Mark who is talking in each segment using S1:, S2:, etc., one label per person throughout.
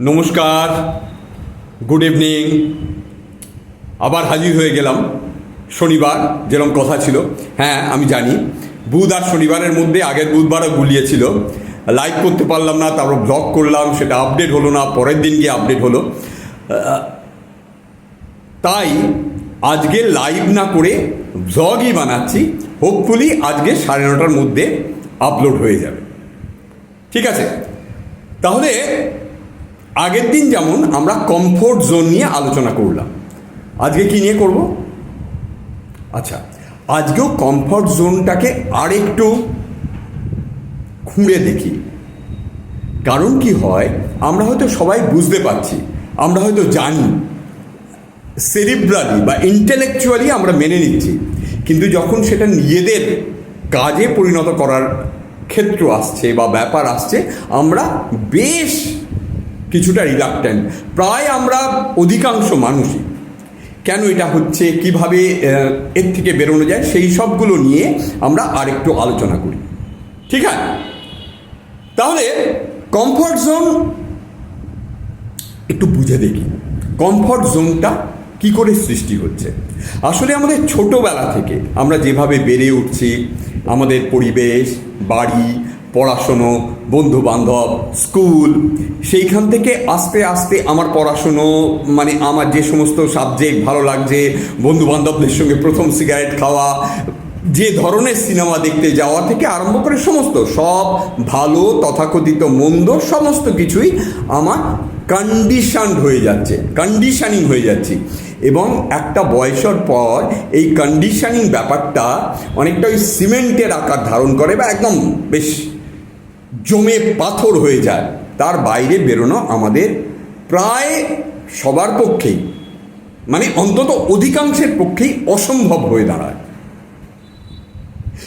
S1: নমস্কার good evening আবার হাজির হয়ে গেলাম। শনিবার যেরকম কথা ছিল। হ্যাঁ আমি জানি। বুধ আর শনিবারের মধ্যে আগের বুধবারও গুলিয়েছিল। লাইক করতে পারলাম না, তারপর ব্লগ করলাম, সেটা আপডেট হলো না, পরের দিন গিয়ে আপডেট হলো। তাই আজকে লাইভ না করে ব্লগই বানাচ্ছি। হোপফুলি আজকে সাড়ে নটার মধ্যে আপলোড হয়ে যাবে। ঠিক আছে? তাহলে আগের দিন যেমন আমরা কমফোর্ট জোন নিয়ে আলোচনা করলাম। আজকে কি নিয়ে করব? আচ্ছা আজকেও কমফোর্ট জোনটাকে আরেকটু খুঁড়ে দেখি। কারণ কি হয়, আমরা হয়তো সবাই বুঝতে পারছি, আমরা হয়তো জানি সেরিব্রালি বা ইন্টেলেকচুয়ালি আমরা মেনে নিচ্ছি। কিন্তু যখন সেটা নিজেদের কাজে পরিণত করার ক্ষেত্র আসছে বা ব্যাপার আসছে, আমরা বেশ কিছুটা রিলাক্ট্যান্ট প্রায় আমরা অধিকাংশ মানুষই। কেন এটা হচ্ছে? কীভাবে এর থেকে বেরোনো যায়? সেই সবগুলো নিয়ে আমরা আরেকটু আলোচনা করি। ঠিক আছে? তাহলে কমফর্ট জোন একটু বুঝে দেখি। কমফর্ট জোনটা কি করে সৃষ্টি হচ্ছে? আসলে আমাদের ছোটোবেলা থেকে আমরা যেভাবে বেড়ে উঠছি, আমাদের পরিবেশ, বাড়ি পড়াশুনো বন্ধু বান্ধব স্কুল, সেইখান থেকে আস্তে আস্তে আমার পড়াশুনো মানে আমার যে সমস্ত সাবজেক্ট ভালো লাগছে বন্ধু বান্ধবদের সঙ্গে প্রথম সিগারেট খাওয়া, যে ধরনের সিনেমা দেখতে যাওয়া থেকে আরম্ভ করে সমস্ত, সব ভালো, তথাকথিত, মন্দ সমস্ত কিছুই আমার কন্ডিশনড হয়ে যাচ্ছে কন্ডিশনিং হয়ে যাচ্ছি। এবং একটা বয়সের পর এই কন্ডিশনিং ব্যাপারটা অনেকটা ওই সিমেন্টের আকার ধারণ করে বা একদম বেশ জমে পাথর হয়ে যায়। তার বাইরে বেরোনো আমাদের প্রায় সবার পক্ষেই মানে অন্তত অধিকাংশের পক্ষেই অসম্ভব হয়ে দাঁড়ায়।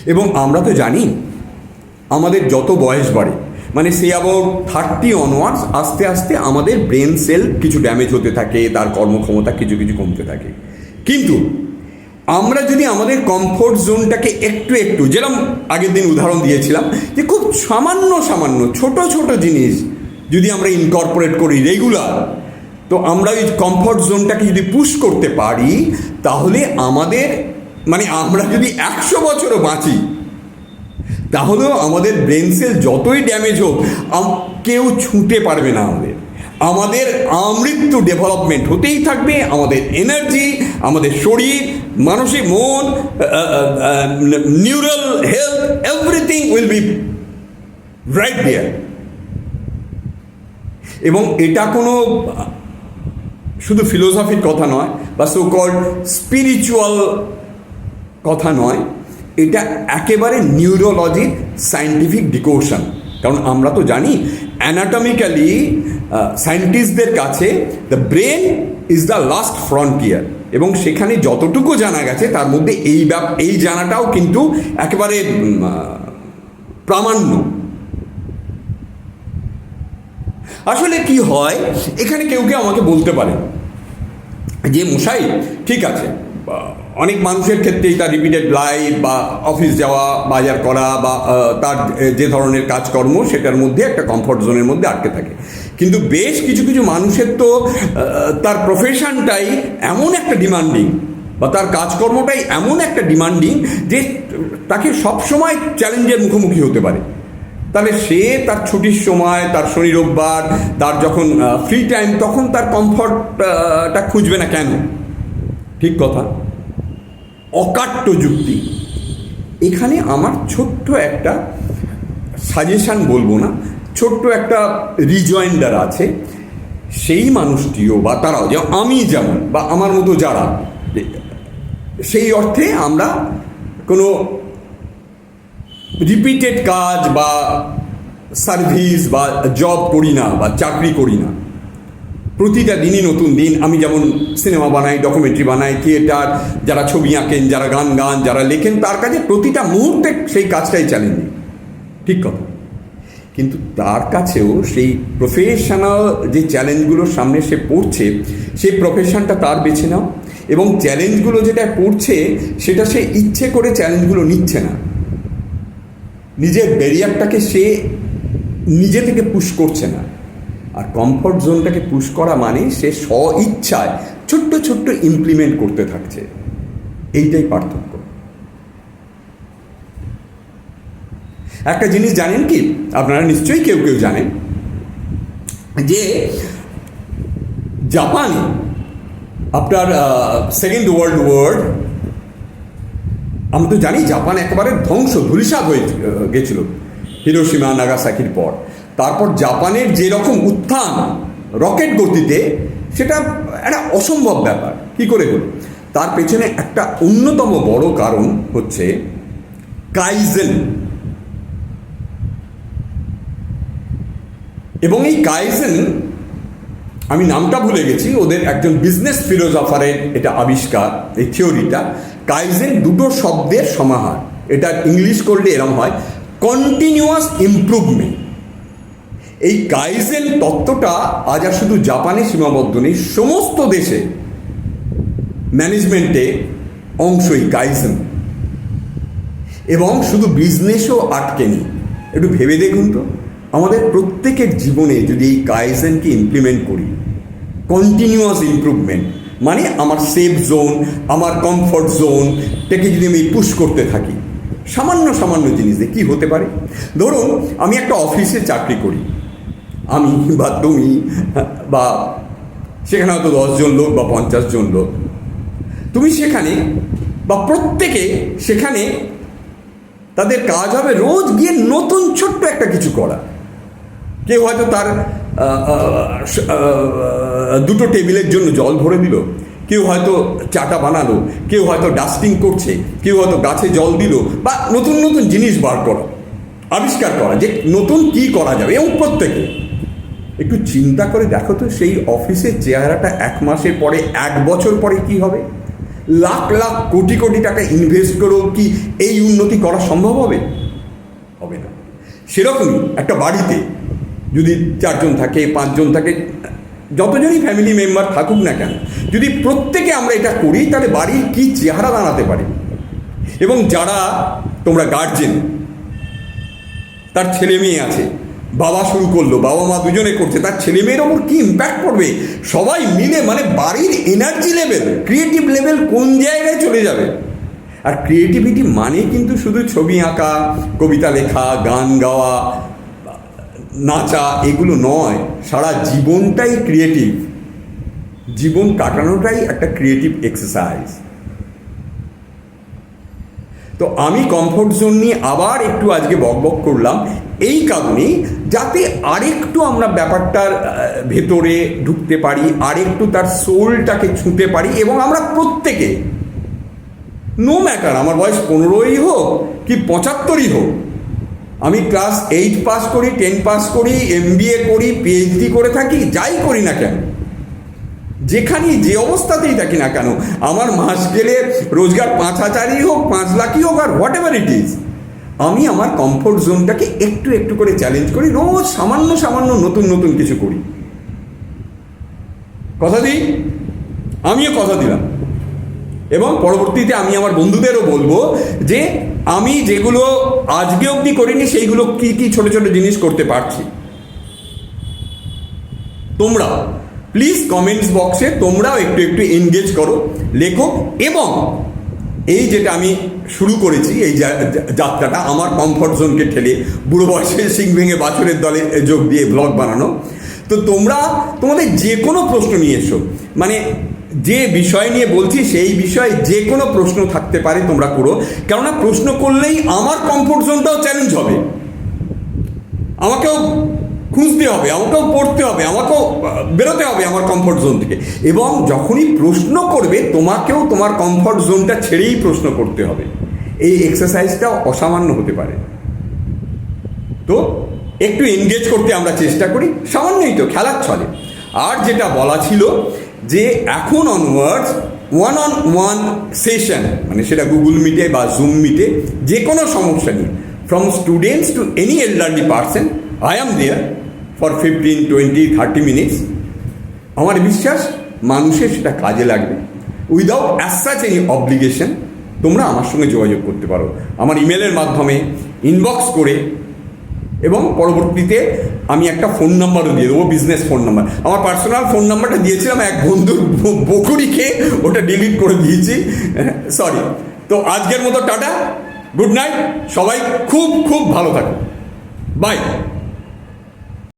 S1: এবং আমরা তো জানি, আমাদের যত বয়স বাড়ে মানে সে আবার থার্টি অনওয়ার্ডস আস্তে আস্তে আমাদের ব্রেন সেল কিছু ড্যামেজ হতে থাকে, তার কর্মক্ষমতা কিছু কিছু কমতে থাকে। কিন্তু আমরা যদি আমাদের কমফোর্ট জোনটাকে একটু একটু যেরকম আগের দিন উদাহরণ দিয়েছিলাম, যে খুব সামান্য সামান্য, ছোট ছোট জিনিস যদি আমরা ইনকর্পোরেট করি রেগুলার তো আমরা ওই কমফর্ট জোনটাকে যদি পুশ করতে পারি, তাহলে আমাদের মানে আমরা যদি একশো বছরও বাঁচি তাহলেও আমাদের ব্রেন সেল যতই ড্যামেজ হোক কেউ ছুঁতে পারবে না আমাদের। আমাদের আমৃত্যু ডেভেলপমেন্ট হতেই থাকবে, আমাদের এনার্জি আমাদের শরীর, মানসিক মন neural health everything will be right there এবং এটা কোনো, শুধু ফিলোসফির কথা নয়, বা সো কল্ড স্পিরিচুয়াল কথা নয় এটা একেবারে নিউরোলজির সায়েন্টিফিক ডিকোশন কারণ আমরা তো জানি অ্যানাটমিক্যালি সায়েন্টিস্টদের কাছে the brain is the last frontier এবং সেখানে যতটুকু জানা গেছে, তার মধ্যে এই ব্যাপ, এই জানাটাও কিন্তু একেবারে প্রামাণ্য। আসলে কি হয়, এখানে কেউ কেউ আমাকে বলতে পারে যে, মশাই, ঠিক আছে অনেক মানুষের ক্ষেত্রেই তার রিপিটেড লাইফ বা অফিস যাওয়া, বাজার করা বা তার যে ধরনের কাজকর্ম, সেটার মধ্যে একটা কমফর্ট জোনের মধ্যে আটকে থাকে। কিন্তু বেশ কিছু কিছু মানুষের তো তার প্রফেশনটাই এমন একটা ডিমান্ডিং বা তার কাজকর্মটাই এমন একটা ডিমান্ডিং যে তাকে সবসময় চ্যালেঞ্জের মুখোমুখি হতে পারে। তাহলে সে তার ছুটির সময়, তার শনি রোববার, তার যখন ফ্রি টাইম তখন তার কমফর্টটা খুঁজবে না কেন? ঠিক কথা। অকাট্য যুক্তি। এখানে আমার ছোট্ট একটা সাজেশান বলব না, ছোট্ট একটা রিজয়েন্ডার আছে। সেই মানুষটিও বা তারাও, যে আমি যেমন বা আমার মতো যারা সেই অর্থে আমরা কোনো রিপিটেড কাজ বা সার্ভিস বা জব করি না বা চাকরি করি না। প্রতিটা দিনই নতুন দিন। আমি যেমন সিনেমা বানাই ডকুমেন্টারি বানাই থিয়েটার যারা ছবি আঁকেন, যারা গান গান, যারা লেখেন, তার কাছে প্রতিটা মুহূর্তে সেই কাজটাই চ্যালেঞ্জিং ঠিক কথা। কিন্তু তার কাছেও সেই প্রফেশনাল যে চ্যালেঞ্জগুলোর সামনে সে পড়ছে সেই প্রফেশনটা তার বেছে নাও এবং চ্যালেঞ্জগুলো যেটা পড়ছে, সেটা সে ইচ্ছে করে চ্যালেঞ্জগুলো নিচ্ছে না। নিজের ব্যারিয়ারটাকে সে নিজে থেকে পুশ করছে না। আর কমফর্ট জোনটাকে পুশ করা মানে সে স্ব ইচ্ছায় ছোট্ট ছোট্ট ইমপ্লিমেন্ট করতে থাকছে। এইটাই পার্থক্য। একটা জিনিস জানেন কি? আপনারা নিশ্চয়ই কেউ কেউ জানেন যে জাপানে আপনার সেকেন্ড ওয়ার্ল্ড ওয়ার আমি তো জানি জাপান একেবারে ধ্বংস, ধুলিসাৎ হয়ে গেছিল। হিরোসীমা নাগাসাকির পর। তারপর জাপানের যে রকম উত্থান রকেট গতিতে, সেটা একটা অসম্ভব ব্যাপার। কি করে হলো? তার পেছনে একটা অন্যতম বড় কারণ হচ্ছে কাইজেন। এবং এই কাইজেন, আমি নামটা ভুলে গেছি, ওদের একজন বিজনেস ফিলোজফারের এটা আবিষ্কার, এই থিওরিটা কাইজেন দুটো শব্দের সমাহার। এটা ইংলিশ করলে এরম হয় কন্টিনিউয়াস ইমপ্রুভমেন্ট এই কাইজেন তত্ত্বটা আজ আর শুধু জাপানে সীমাবদ্ধ নেই, সমস্ত দেশে ম্যানেজমেন্টে অংশই কাইজেন এবং শুধু বিজনেসও আটকে নেই একটু ভেবে দেখুন তো, আমাদের প্রত্যেকের জীবনে যদি এই কাইজেনকে ইমপ্লিমেন্ট করি কন্টিনিউয়াস ইমপ্রুভমেন্ট মানে আমার সেফ জোন আমার কমফর্ট জোন জোনটাকে যদি আমি পুশ করতে থাকি, সামান্য সামান্য জিনিসে কি হতে পারে? ধরুন, আমি একটা অফিসে চাকরি করি। আমি বা তুমি, বা সেখানে হয়তো দশজন লোক বা পঞ্চাশ জন লোক। তুমি সেখানে বা প্রত্যেকে সেখানে তাদের কাজ হবে রোজ গিয়ে নতুন ছোট্ট একটা কিছু করা। কেউ হয়তো তার দুটো টেবিলের জন্য জল ভরে দিল, কেউ হয়তো চাটা বানালো, কেউ হয়তো ডাস্টিং করছে, কেউ হয়তো গাছে জল দিল, বা নতুন নতুন জিনিস বার করা, আবিষ্কার করা যে নতুন কি করা যাবে, এবং প্রত্যেকে। একটু চিন্তা করে দেখো তো, সেই অফিসের চেহারাটা এক মাসের পরে, এক বছর পরে কি হবে? লাখ লাখ কোটি কোটি টাকা ইনভেস্ট করেও কি এই উন্নতি করা সম্ভব হবে? হবে না। সেরকমই একটা বাড়িতে যদি চারজন থাকে, পাঁচজন থাকে, যতজনই ফ্যামিলি মেম্বার থাকুক না কেন, যদি প্রত্যেকে আমরা এটা করি, তাহলে বাড়ির কি চেহারা দাঁড়াতে পারে? এবং যারা তোমরা গার্জেন তার ছেলে মেয়ে আছে বাবা শুরু করল, বাবা মা দুজনে করছে, তার ছেলে মেয়ের ওপর কি ইম্প্যাক্ট পড়বে? সবাই মিলে মানে বাড়ির এনার্জি লেভেল ক্রিয়েটিভ লেভেল কোন জায়গায় চলে যাবে? আর ক্রিয়েটিভিটি মানে কিন্তু শুধু ছবি আঁকা, কবিতা লেখা, গান গাওয়া, নাচা, এগুলো নয়। সারা জীবনটাই ক্রিয়েটিভ জীবন কাটানোটাই একটা ক্রিয়েটিভ এক্সারসাইজ তো আমি কমফোর্ট জোন নিয়ে আবার একটু আজকে বকবক করলাম। এই কারণেই যাতে আরেকটু আমরা ব্যাপারটার ভেতরে ঢুকতে পারি, আরেকটু তার সোলটাকে ছুঁতে পারি এবং আমরা প্রত্যেকে নো ম্যাটার আমার বয়স পনেরোই হোক কি পঁচাত্তরই হোক, আমি ক্লাস এইট পাস করি টেন পাস করি এম করি পিএইচডি করে থাকি, যাই করি না কেন যেখানেই যে অবস্থাতেই থাকি না কেন, আমার মাস গেলে রোজগার পাঁচ হাজারই হোক, পাঁচ লাখই হোক, আর হোয়াট এভার ইট ইজ আমি আমার কমফোর্ট জোনটাকে একটু একটু করে চ্যালেঞ্জ করি, রোজ সামান্য সামান্য নতুন নতুন কিছু করি। কথা দিই? আমিও কথা দিলাম। এবং পরবর্তীতে আমি আমার বন্ধুদেরও বলব যে, আমি যেগুলো আজকে অবধি করিনি, সেইগুলো কি কি ছোট ছোট জিনিস করতে পারছি। তোমরা প্লিজ কমেন্টস বক্সে তোমরাও একটু একটু এনগেজ করো লেখো এবং এই যেটা আমি শুরু করেছি, এই যাত্রাটা আমার কমফর্ট জোনকে ঠেলে, বুড়ো বয়সে সিং ভেঙে বাছুরের দলে যোগ দিয়ে ব্লগ বানানো। তো তোমরা, তোমাদের যে কোনো প্রশ্ন নিয়ে এসো। মানে যে বিষয় নিয়ে বলছি, সেই বিষয়ে যে কোনো প্রশ্ন থাকতে পারে তোমরা করো। কেননা প্রশ্ন করলেই আমার কমফোর্ট জোনটাও চ্যালেঞ্জ হবে। আমাকেও খুঁজতে হবে, আমাকেও পড়তে হবে, আমাকেও বেরোতে হবে আমার কমফর্ট জোন থেকে। এবং যখনই প্রশ্ন করবে, তোমাকেও তোমার কমফর্ট জোনটা ছেড়েই প্রশ্ন করতে হবে। এই এক্সারসাইজটা অসামান্য হতে পারে। তো, একটু এনগেজ করতে আমরা চেষ্টা করি, সামান্যই তো, খেলার ছলে। আর যেটা বলা ছিল যে, এখন onwards one on one session মানে সেটা গুগল মিটে বা জুম মিটে যে কোনো সমস্যা নিয়ে। From students to any elderly person I am there for fifteen twenty thirty minutes আমার বিশ্বাস, মানুষের সেটা কাজে লাগবে। Without as such any obligation তোমরা আমার সঙ্গে যোগাযোগ করতে পারো। আমার ইমেলের মাধ্যমে ইনবক্স করে এবং পরবর্তীতে আমি একটা ফোন নাম্বারও দিয়ে দেবো বিজনেস ফোন নাম্বার আমার পার্সোনাল ফোন নাম্বারটা দিয়েছিলাম এক বন্ধুর ব- বকুড়ি খেয়ে ওটা ডিলিট করে দিয়েছি। সরি তো আজকের মতো টাটা গুড নাইট সবাই খুব খুব ভালো থাকুন বাই